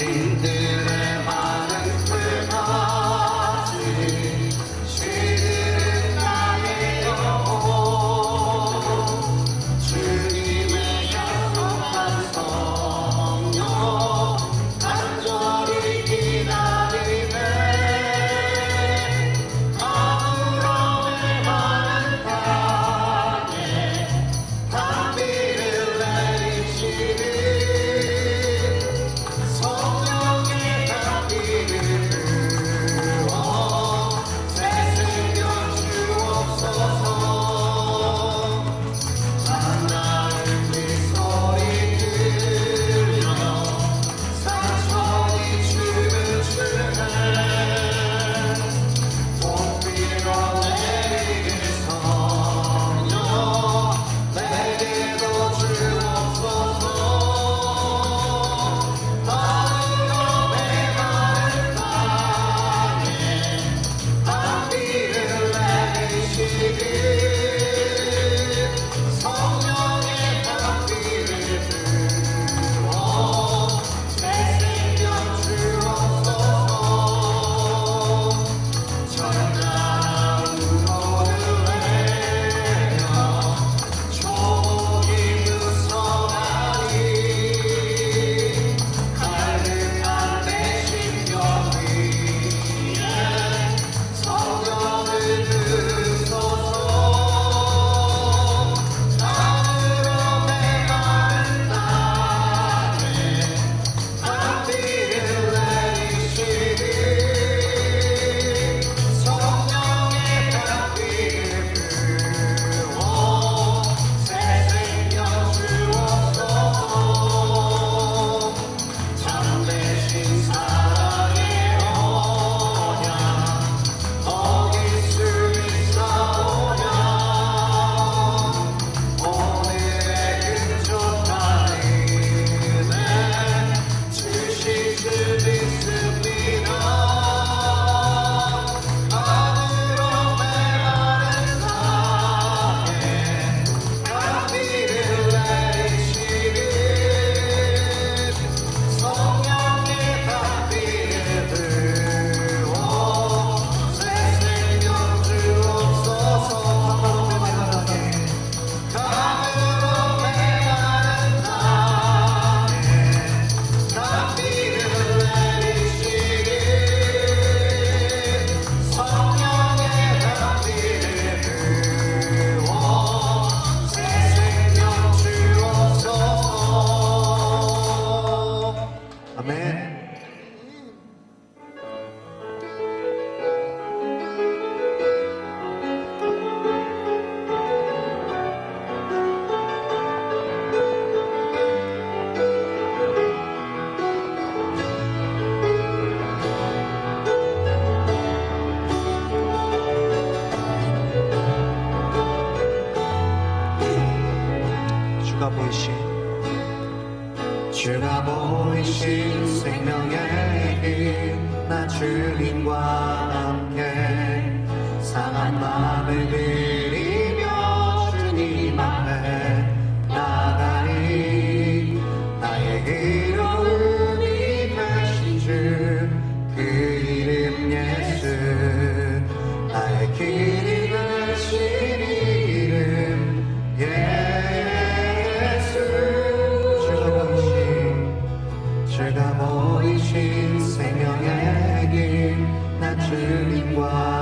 in the 보이신 생명의 힘나 주님과 함께 상한 마음을 드리며 주님 앞에 보이신 생명의 길 나 주님과